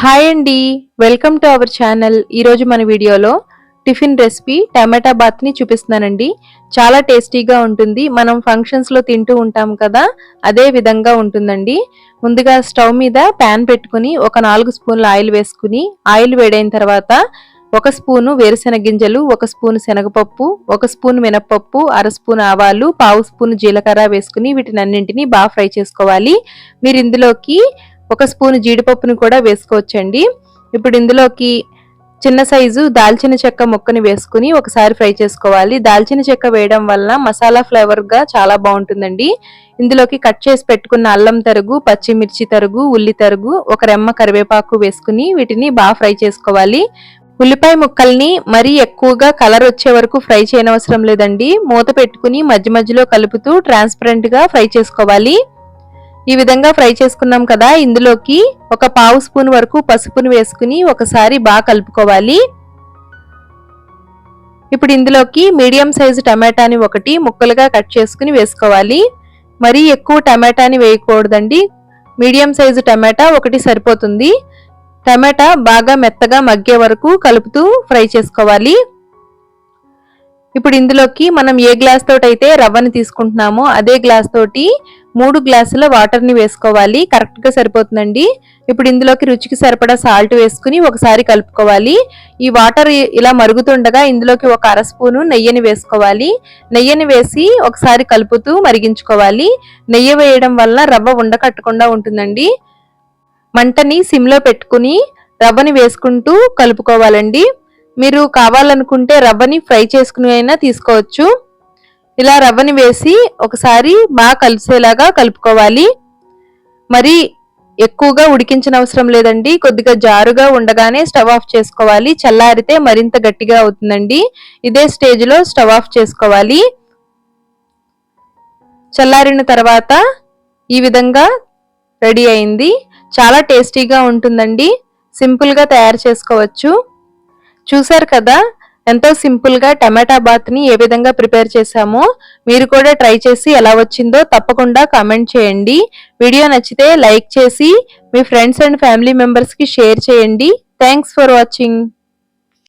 Hi అండి. Welcome to our channel. ఈరోజు మన వీడియోలో టిఫిన్ రెసిపీ టమాటా బాత్ని చూపిస్తున్నానండి. చాలా టేస్టీగా ఉంటుంది. మనం ఫంక్షన్స్లో తింటూ ఉంటాం కదా అదే విధంగా ఉంటుందండి. ముందుగా స్టవ్ మీద ప్యాన్ పెట్టుకుని ఒక నాలుగు స్పూన్ల ఆయిల్ వేసుకుని ఆయిల్ వేడైన తర్వాత ఒక స్పూను వేరుశెనగ గింజలు ఒక స్పూన్ శనగపప్పు ఒక స్పూన్ మినప్పప్పు అర స్పూన్ ఆవాలు పావు స్పూన్ జీలకర్ర వేసుకుని వీటిని అన్నింటినీ బాగా ఫ్రై చేసుకోవాలి. మీరు ఇందులోకి ఒక స్పూన్ జీడిపప్పును కూడా వేసుకోవచ్చండి. ఇప్పుడు ఇందులోకి చిన్న సైజు దాల్చిన చెక్క ముక్కని వేసుకుని ఒకసారి ఫ్రై చేసుకోవాలి. దాల్చిన చెక్క వేయడం వలన మసాలా ఫ్లేవర్గా చాలా బాగుంటుందండి. ఇందులోకి కట్ చేసి పెట్టుకున్న అల్లం తరుగు పచ్చిమిర్చి తరుగు ఉల్లి తరుగు ఒక రెమ్మ కరివేపాకు వేసుకుని వీటిని బాగా ఫ్రై చేసుకోవాలి. ఉల్లిపాయ ముక్కల్ని మరీ ఎక్కువగా కలర్ వచ్చే వరకు ఫ్రై చేయనవసరం లేదండి. మూత పెట్టుకుని మధ్య మధ్యలో కలుపుతూ ట్రాన్స్పరెంట్గా ఫ్రై చేసుకోవాలి. ఈ విధంగా ఫ్రై చేసుకున్నాం కదా ఇందులోకి ఒక పావు స్పూన్ వరకు పసుపును వేసుకుని ఒకసారి బాగా కలుపుకోవాలి. ఇప్పుడు ఇందులోకి మీడియం సైజు టమాటాని ఒకటి ముక్కలుగా కట్ చేసుకుని వేసుకోవాలి. మరీ ఎక్కువ టమాటాని వేయకూడదండి. మీడియం సైజు టమాటా ఒకటి సరిపోతుంది. టమాటా బాగా మెత్తగా మగ్గే వరకు కలుపుతూ ఫ్రై చేసుకోవాలి. ఇప్పుడు ఇందులోకి మనం ఏ గ్లాస్ తోటి అయితే రవ్వని తీసుకుంటున్నామో అదే గ్లాస్ తోటి మూడు గ్లాసుల వాటర్ని వేసుకోవాలి. కరెక్ట్గా సరిపోతుందండి. ఇప్పుడు ఇందులోకి రుచికి సరిపడా సాల్ట్ వేసుకుని ఒకసారి కలుపుకోవాలి. ఈ వాటర్ ఇలా మరుగుతుండగా ఇందులోకి ఒక అర స్పూను నెయ్యిని వేసుకోవాలి. నెయ్యిని వేసి ఒకసారి కలుపుతూ మరిగించుకోవాలి. నెయ్యి వేయడం వల్ల రవ్వ ఉండకట్టకుండా ఉంటుందండి. మంటని సిమ్లో పెట్టుకుని రవ్వని వేసుకుంటూ కలుపుకోవాలండి. మీరు కావాలనుకుంటే రవ్వని ఫ్రై చేసుకుని అయినా తీసుకోవచ్చు. ఇలా రవ్వని వేసి ఒకసారి బాగా కలిసేలాగా కలుపుకోవాలి. మరి ఎక్కువగా ఉడికించిన అవసరం లేదండి. కొద్దిగా జారుగా ఉండగానే స్టవ్ ఆఫ్ చేసుకోవాలి. చల్లారితే మరింత గట్టిగా అవుతుందండి. ఇదే స్టేజ్లో స్టవ్ ఆఫ్ చేసుకోవాలి. చల్లారిన తర్వాత ఈ విధంగా రెడీ అయింది. చాలా టేస్టీగా ఉంటుందండి. సింపుల్గా తయారు చేసుకోవచ్చు. చూసారు కదా? ఎంతో సింపుల్గా టమాటా బాత్ని ఏ విధంగా ప్రిపేర్ చేశామో మీరు కూడా ట్రై చేసి ఎలా వచ్చిందో తప్పకుండా కామెంట్ చేయండి. వీడియో నచ్చితే లైక్ చేసి మీ ఫ్రెండ్స్ అండ్ ఫ్యామిలీ మెంబర్స్కి షేర్ చేయండి. Thanks for watching.